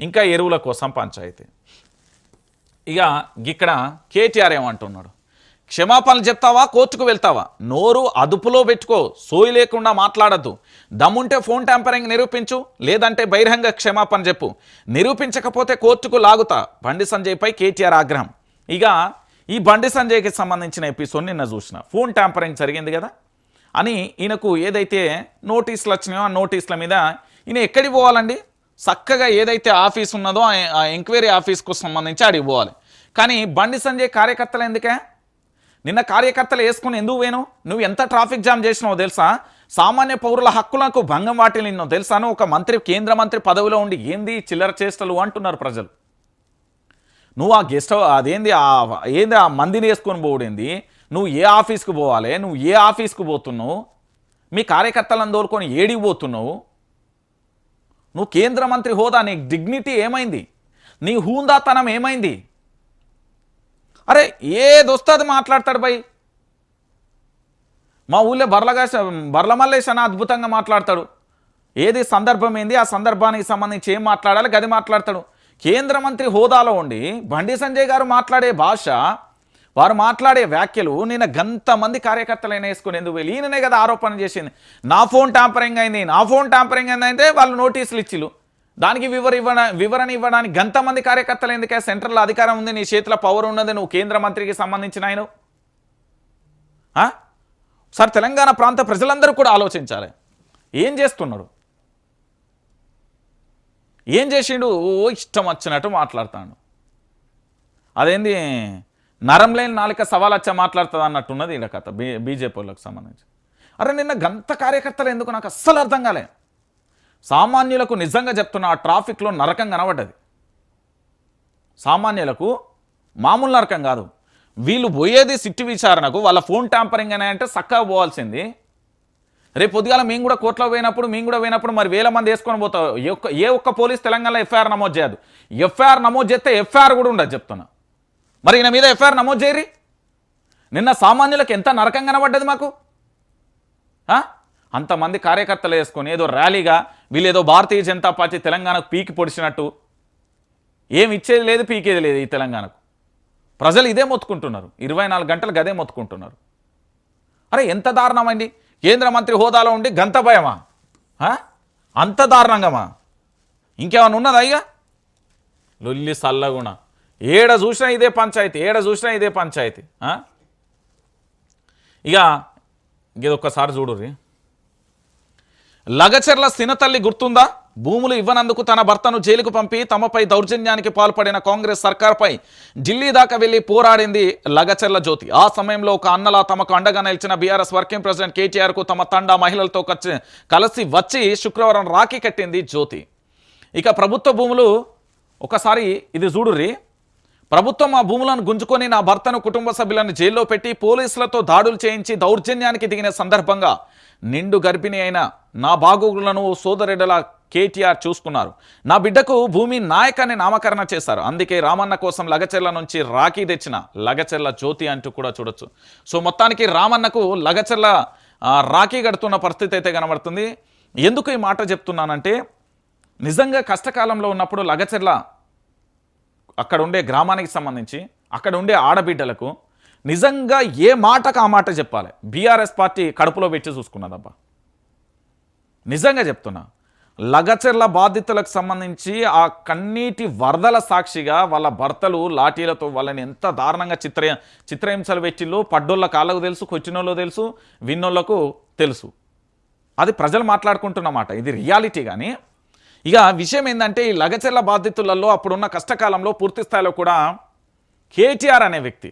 ఇంకా ఎరువుల కోసం పంచాయతీ. ఇక ఇక్కడ కేటీఆర్ ఏమంటున్నాడు? క్షమాపణలు చెప్తావా? కోర్టుకు వెళ్తావా? నోరు అదుపులో పెట్టుకో సోయి లేకుండా మాట్లాడద్దు. దమ్ముంటే ఫోన్ ట్యాంపరింగ్ నిరూపించు లేదంటే బహిరంగ క్షమాపణ చెప్పు. నిరూపించకపోతే కోర్టుకు లాగుతా బండి సంజయ్పై కేటీఆర్ ఆగ్రహం. ఇక ఈ బండి సంజయ్కి సంబంధించిన ఎపిసోడ్ నిన్న చూసిన. ఫోన్ ట్యాంపరింగ్ జరిగింది కదా? అని ఈయనకు ఏదైతే నోటీసులు వచ్చినాయో ఆ నోటీసుల మీద ఈయన ఎక్కడికి పోవాలండి? చక్కగా ఏదైతే ఆఫీస్ ఉన్నదో ఆ- ఎంక్వైరీ ఆఫీస్కు సంబంధించి అడిగి పోవాలి. కానీ బండి సంజయ్ కార్యకర్తలు ఎందుకే? నిన్న కార్యకర్తలు వేసుకుని ఎందుకు వేను నువ్వు ఎంత ట్రాఫిక్ జామ్ చేసినావో తెలుసా? సామాన్య పౌరుల హక్కులకు భంగం వాటిల్లినో తెలుసా? నువ్వు ఒక మంత్రి కేంద్ర మంత్రి పదవిలో ఉండి ఏంది చిల్లర చేష్టలు అంటున్నారు ప్రజలు. నువ్వు ఆ గెస్ట్ హౌ- అదేంది ఆ ఏంది ఆ మందిని వేసుకొని పోవడేంది? నువ్వు ఏ ఆఫీస్కి పోవాలి? నువ్వు ఏ ఆఫీస్కి పోతున్నావు? మీ కార్యకర్తలను దోలుకొని ఏడికి పోతున్నావు? నువ్వు కేంద్ర మంత్రి హోదా నీ డిగ్నిటీ ఏమైంది? నీ హూందాతనం ఏమైంది? అరే ఏదొస్తుంది మాట్లాడతాడు బై. మా ఊళ్ళో బర్లగా బర్లమల్లేశ అద్భుతంగా మాట్లాడతాడు. ఏది సందర్భం ఏంది? ఆ సందర్భానికి సంబంధించి ఏం మాట్లాడాలి? గది మాట్లాడతాడు. కేంద్ర మంత్రి హోదాలో ఉండి బండి సంజయ్ గారు మాట్లాడే భాష వారు మాట్లాడే వ్యాఖ్యలు నేను గంత మంది కార్యకర్తలైన వేసుకుని ఎందుకు వెళ్ళి ఈయననే కదా ఆరోపణ చేసింది. నా ఫోన్ ట్యాంపరింగ్ అయింది నా ఫోన్ ట్యాంపరింగ్ అయింది వాళ్ళు నోటీసులు ఇచ్చిలు దానికి వివర ఇవ్వడ వివరణ ఇవ్వడానికి గంత మంది కార్యకర్తలు ఎందుకే? సెంట్రల్ అధికారం ఉంది నీ చేతిలో పవర్ ఉన్నది నువ్వు కేంద్ర మంత్రికి సంబంధించిన ఆయన సార్ తెలంగాణ ప్రాంత ప్రజలందరూ కూడా ఆలోచించాలి. ఏం చేస్తున్నాడు ఏం చేసిండు? ఓ ఇష్టం వచ్చినట్టు మాట్లాడతాడు. అదేంది? నరం లేని నాలుక సవాలచ్చ మాట్లాడుతుంది అన్నట్టున్నది ఇలా కథ బీ బీజేపీ వాళ్ళకి సంబంధించి. అరే నిన్న గంత కార్యకర్తలు ఎందుకు నాకు అస్సలు అర్థం కాలే. సామాన్యులకు నిజంగా చెప్తున్న ఆ ట్రాఫిక్లో నరకం కనబడ్డది. సామాన్యులకు మామూలు నరకం కాదు. వీళ్ళు పోయేది సిట్టి విచారణకు వాళ్ళ ఫోన్ ట్యాంపరింగ్ అని అంటే చక్కగా పోవాల్సింది. రేపు పొద్దుగాల మేము కూడా కోర్టులో పోయినప్పుడు మేము కూడా పోయినప్పుడు మరి వేల మంది వేసుకొని పోతాం ఒక్క ఏ ఒక్క పోలీస్ తెలంగాణలో ఎఫ్ఐఆర్ నమోదు చేయదు. ఎఫ్ఐఆర్ నమోదు చేస్తే ఎఫ్ఐఆర్ కూడా ఉండదు చెప్తున్నా. మరి ఈయన మీద ఎఫ్ఐఆర్ నమోదు చేయరి నిన్న సామాన్యులకు ఎంత నరకం కనబడ్డది మాకు? అంతమంది కార్యకర్తలు వేసుకొని ఏదో ర్యాలీగా వీళ్ళు ఏదో భారతీయ జనతా పార్టీ తెలంగాణకు పీకి పొడిచినట్టు. ఏం ఇచ్చేది లేదు పీకేది లేదు ఈ తెలంగాణకు. ప్రజలు ఇదే మొత్తుకుంటున్నారు. ఇరవై నాలుగు గంటలు గదే మొత్తుకుంటున్నారు. అరే ఎంత దారుణమండి కేంద్ర మంత్రి హోదాలో ఉండి గంత భయమా? అంత దారుణంగామా ఇంకేమైనా ఉన్నదా ఇక? లొల్లి సల్లగుణ. ఏడ చూసినా ఇదే పంచాయతీ ఏడ చూసినా ఇదే పంచాయతీ ఇక ఇది ఒక్కసారి చూడుర్రి. లగచెర్ల సినతల్లి గుర్తుందా? భూములు ఇవ్వనందుకు తన భర్తను జైలుకు పంపి తమపై దౌర్జన్యానికి పాల్పడిన కాంగ్రెస్ సర్కార్పై ఢిల్లీ దాకా వెళ్ళి పోరాడింది లగచెర్ల జ్యోతి. ఆ సమయంలో ఒక అన్నలా తమకు అండగా నిలిచిన బీఆర్ఎస్ వర్కింగ్ ప్రెసిడెంట్ కేటీఆర్కు తమ తండా మహిళలతో కచ్చి- కలిసి వచ్చి శుక్రవారం రాఖీ కట్టింది జ్యోతి. ఇక ప్రభుత్వ భూములు ఒకసారి ఇది చూడుర్రి. ప్రభుత్వం ఆ భూములను గుంజుకొని నా భర్తను కుటుంబ సభ్యులను జైల్లో పెట్టి పోలీసులతో దాడులు చేయించి దౌర్జన్యానికి దిగిన సందర్భంగా నిండు గర్భిణి అయిన నా బాగోగులను సోదరుడల కేటీఆర్ చూసుకున్నారు. నా బిడ్డకు భూమి నాయకాన్ని అని నామకరణ చేశారు. అందుకే రామన్న కోసం లగచెర్ల నుంచి రాఖీ తెచ్చిన లగచెర్ల జ్యోతి అంటూ కూడా చూడొచ్చు. సో మొత్తానికి రామన్నకు లగచెర్ల రాఖీ కడుతున్న పరిస్థితి అయితే కనబడుతుంది. ఎందుకు ఈ మాట చెప్తున్నానంటే నిజంగా కష్టకాలంలో ఉన్నప్పుడు లగచెర్ల అక్కడ ఉండే గ్రామానికి సంబంధించి అక్కడ ఉండే ఆడబిడ్డలకు నిజంగా ఏ మాటకు ఆ మాట చెప్పాలి? బీఆర్ఎస్ పార్టీ కడుపులో పెట్టి చూసుకున్నదబ్బా. నిజంగా చెప్తున్నా. లగచెర్ల బాధితులకు సంబంధించి ఆ కన్నీటి వరదల సాక్షిగా వాళ్ళ భర్తలు లాఠీలతో వాళ్ళని ఎంత దారుణంగా చిత్ర చిత్రహింసలు పెట్టిళ్ళు పడ్డోళ్ళ కాళ్ళకు తెలుసు కొచ్చినోళ్ళు తెలుసు విన్నోళ్ళకు తెలుసు. అది ప్రజలు మాట్లాడుకుంటున్నమాట ఇది రియాలిటీ కానీ ఇక విషయం ఏంటంటే ఈ లగచెర్ల బాధితులలో అప్పుడున్న కష్టకాలంలో పూర్తి స్థాయిలో కూడా కేటీఆర్ అనే వ్యక్తి